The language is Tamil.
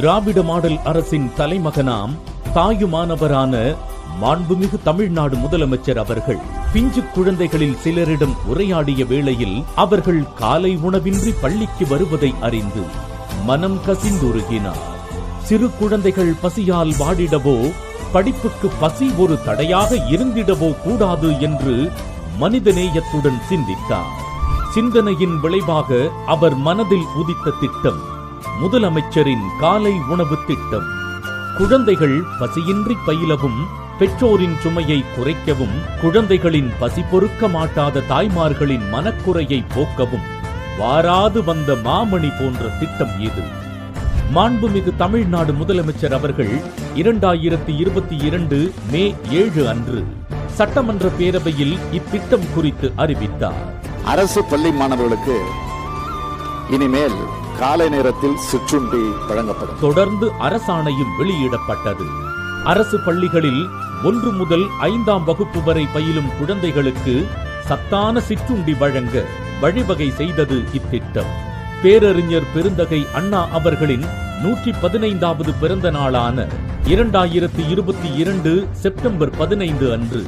திராவிட மாடல் அரசின் தலைமகனாம் தாயுமானவரான மாண்புமிகு தமிழ்நாடு முதலமைச்சர் அவர்கள் பிஞ்சு குழந்தைகளில் சிலரிடம் உரையாடிய வேளையில் அவர்கள் காலை உணவின்றி பள்ளிக்கு வருவதை அறிந்து மனம் கசிந்துருகினார். சிறு குழந்தைகள் பசியால் வாடிடவோ படிப்புக்கு பசி ஒரு தடையாக இருந்திடவோ கூடாது என்று மனிதநேயத்துடன் சிந்தித்தார். சிந்தனையின் விளைவாக அவர் மனதில் உதித்த திட்டம் முதலமைச்சரின் காலை உணவு திட்டம். குழந்தைகள் பசியின்றி பயிலவும் பெற்றோரின் சுமையை குறைக்கவும் குழந்தைகளின் பசி பொறுக்க மாட்டாத தாய்மார்களின் மனக்குறையை போக்கவும். வாராது வந்த மாமணி போன்ற திட்டம் இது. மாண்புமிகு தமிழ்நாடு முதலமைச்சர் அவர்கள் இரண்டாயிரத்தி இருபத்தி இரண்டு மே ஏழு அன்று சட்டமன்ற பேரவையில் இத்திட்டம் குறித்து அறிவித்தார். அரசு பள்ளி மாணவர்களுக்கு இனிமேல் காலை நேரத்தில் சிற்றுண்டி வழங்கப்படும். தொடர்ந்து அரசாணையும் வெளியிடப்பட்டது. அரசு பள்ளிகளில் ஒன்று முதல் ஐந்தாம் வகுப்பு வரை பயிலும் குழந்தைகளுக்கு சத்தான சிற்றுண்டி வழங்க வழிவகை செய்தது இத்திட்டம். பேரறிஞர் பெருந்தகை அண்ணா அவர்களின் நூற்றி பதினைந்தாவது பிறந்த நாளான இரண்டாயிரத்தி இருபத்தி இரண்டு செப்டம்பர் பதினைந்து அன்று.